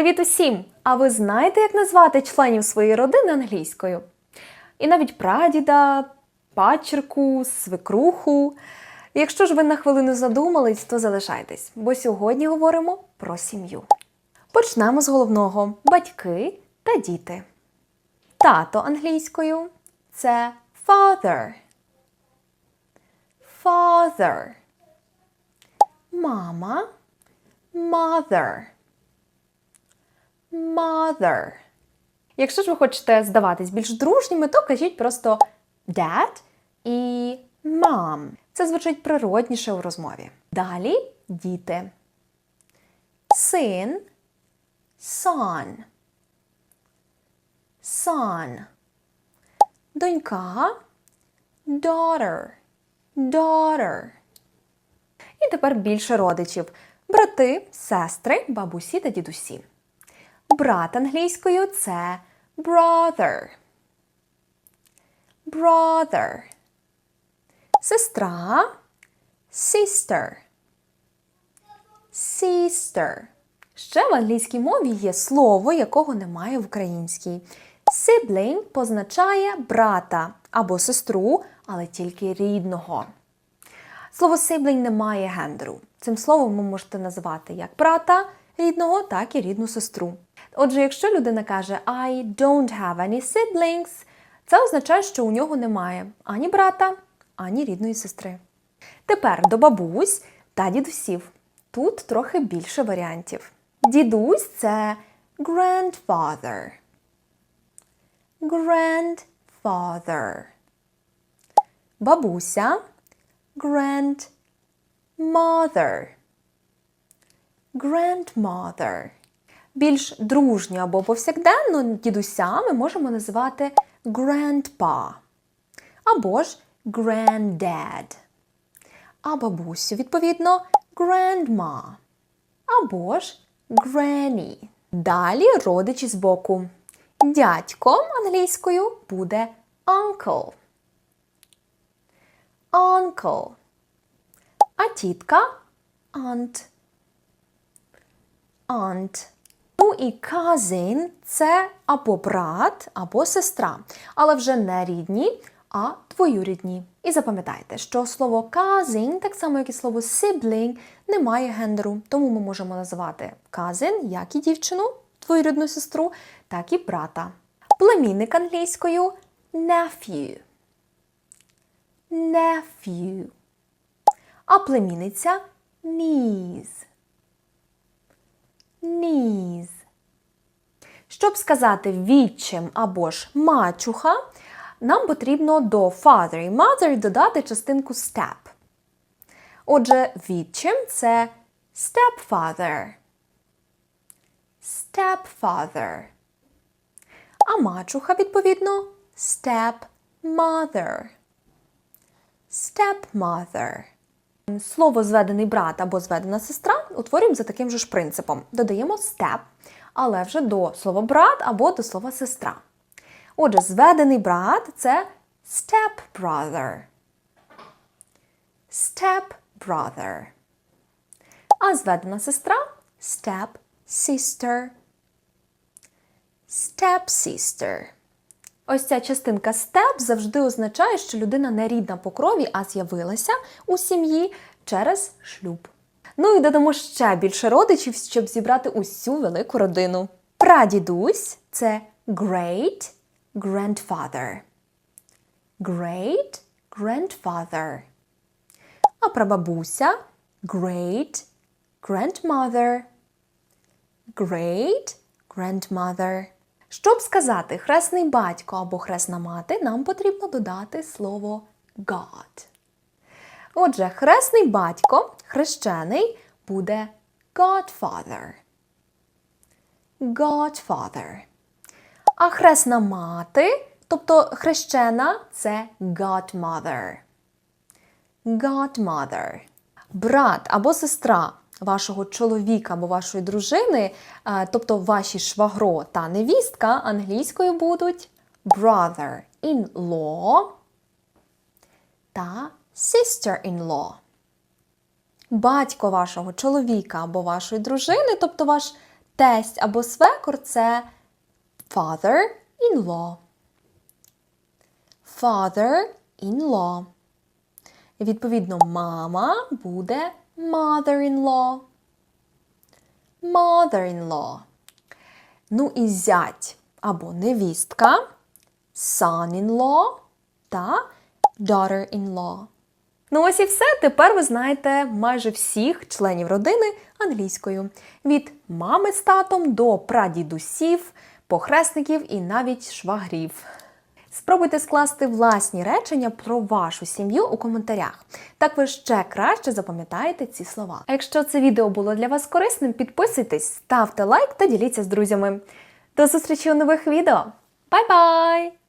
Привіт усім! А ви знаєте, як назвати членів своєї родини англійською? І навіть прадіда, пачерку, свекруху. Якщо ж ви на хвилину задумались, то залишайтесь, бо сьогодні говоримо про сім'ю. Почнемо з головного: батьки та діти. Тато англійською це father. Father. Мама mother. Mother. Якщо ж ви хочете здаватись більш дружніми, то кажіть просто dad і mom. Це звучить природніше у розмові. Далі діти. Син, son. Son. Донька, daughter. Daughter. І тепер більше родичів: брати, сестри, бабусі та дідусі. Брат англійською це brother. Brother. Сестра sister. Sister. Ще в англійській мові є слово, якого немає в українській. Sibling позначає брата або сестру, але тільки рідного. Слово sibling не має гендеру. Цим словом ви можете називати як брата рідного, так і рідну сестру. Отже, якщо людина каже I don't have any siblings, це означає, що у нього немає ані брата, ані рідної сестри. Тепер до бабусь та дідусів. Тут трохи більше варіантів. Дідусь це grandfather. Grandfather. Бабуся grandmother. Grandmother. Більш дружньо або повсякденно дідуся ми можемо називати grandpa або ж granddad. А бабусю, відповідно, grandma або ж granny. Далі родичі з боку. Дядько англійською буде uncle. Uncle. А тітка aunt. Aunt. І cousin – це або брат, або сестра, але вже не рідні, а двоюрідні. І запам'ятайте, що слово cousin, так само як і слово sibling, не має гендеру, тому ми можемо називати cousin як і дівчину, двоюрідну сестру, так і брата. Племінник англійською nephew. Nephew. А племінниця niece. Niece. Щоб сказати відчим або ж мачуха, нам потрібно до father і mother додати частинку step. Отже, відчим це stepfather. Stepfather. А мачуха, відповідно, stepmother. Stepmother. Слово зведений брат або зведена сестра утворюємо за таким же ж принципом. Додаємо step, але вже до слова брат або до слова сестра. Отже, зведений брат це stepbrother. Stepbrother. А зведена сестра stepsister. Stepsister. Ось ця частинка step завжди означає, що людина не рідна по крові, а з'явилася у сім'ї через шлюб. Ну і додамо ще більше родичів, щоб зібрати усю велику родину. Прадідусь це great grandfather. Great grandfather. А прабабуся great grandmother. Great grandmother. Щоб сказати хресний батько або хресна мати, нам потрібно додати слово God. Отже, хресний батько, хрещений, буде Godfather. Godfather. А хресна мати, тобто хрещена, це Godmother. Godmother. Брат або сестра вашого чоловіка або вашої дружини, е, тобто ваші швагро та невістка, англійською будуть brother-in-law та sister-in-law. Батько вашого чоловіка або вашої дружини, тобто ваш Тесть або свекор це father-in-law. Father-in-law. Відповідно, мама буде mother-in-law. Mother-in-law. Ну і зять або невістка, son-in-law та daughter-in-law. Ну ось і все. Тепер ви знаєте майже всіх членів родини англійською. Від мами з татом до прадідусів, похресників і навіть швагрів. Спробуйте скласти власні речення про вашу сім'ю у коментарях. Так ви ще краще запам'ятаєте ці слова. А якщо це відео було для вас корисним, підписуйтесь, ставте лайк та діліться з друзями. До зустрічі у нових відео. Бай-бай!